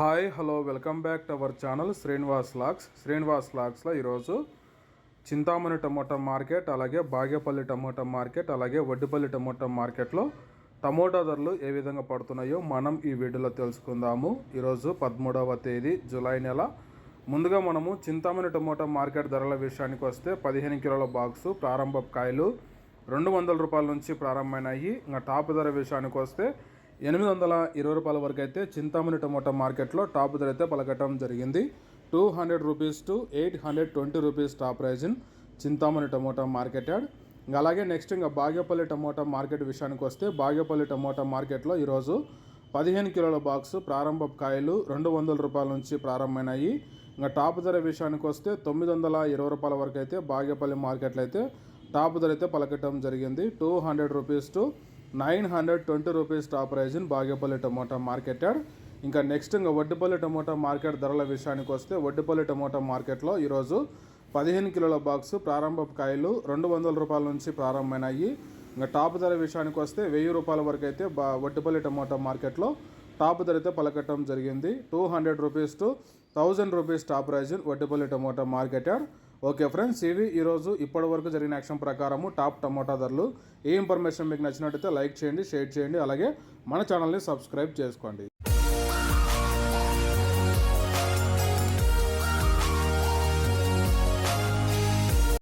Hi hello welcome back to our channel Srinivas lakhs Srinivas లాక్స్లో ఈరోజు Chintamani tomato market అలాగే Bagepalli tomato market అలాగే వడ్డిపల్లి టమోటా మార్కెట్లో టమోటా ధరలు ఏ విధంగా పడుతున్నాయో మనం ఈ వీడియోలో తెలుసుకుందాము. ఈరోజు పదమూడవ తేదీ జూలై నెల. ముందుగా మనము చింతామణి టమోటా మార్కెట్ ధరల విషయానికి వస్తే పదిహేను కిలోల బాక్సు ప్రారంభ కాయలు రెండు వందల రూపాయల నుంచి ప్రారంభమైనాయి. ఇంకా టాప్ ధర విషయానికి వస్తే ఎనిమిది వందల ఇరవై రూపాయల వరకు అయితే చింతామణి టమోటా మార్కెట్లో టాప్ ధర అయితే పలకటం జరిగింది. Two hundred rupees to eight hundred twenty rupees top price in Chintamani tomato market yard. ఇంకా అలాగే నెక్స్ట్ ఇంకా బాగేపల్లి టమోటా మార్కెట్ విషయానికి వస్తే బాగేపల్లి టమోటా మార్కెట్లో ఈరోజు పదిహేను కిలోల బాక్సు ప్రారంభ కాయలు రెండు వందల రూపాయల నుంచి ప్రారంభమైనాయి. ఇంకా టాప్ ధర విషయానికి వస్తే తొమ్మిది వందల ఇరవై రూపాయల వరకు అయితే బాగేపల్లి మార్కెట్లో అయితే టాప్ ధర అయితే పలకటం జరిగింది. Two hundred rupees to nine hundred twenty rupees top price in Bagepalli tomato market yard. ఇంకా నెక్స్ట్ ఇంకా వడ్డుపల్లి టమోటా మార్కెట్ ధరల విషయానికి వస్తే వడ్డుపల్లి టమోటా మార్కెట్లో ఈరోజు పదిహేను కిలోల బాక్సు ప్రారంభ కాయలు రెండు వందల రూపాయల నుంచి ప్రారంభమైనాయి. ఇంకా టాప్ ధర విషయానికి వస్తే వెయ్యి రూపాయల వరకు అయితే బా వడ్డుపల్లి టమోటా మార్కెట్లో టాప్ ధర అయితే పలకటం జరిగింది. Two hundred rupees to thousand rupees top price in tomato market yard. Okay friends ఇవి ఈరోజు ఇప్పటి వరకు జరిగిన యాక్షన్ ప్రకారము టాప్ టమోటా ధరలు. ఈ ఇన్ఫర్మేషన్ మీకు నచ్చినట్టయితే లైక్ చేయండి షేర్ చేయండి అలాగే మన ఛానల్ని సబ్స్క్రైబ్ చేసుకోండి.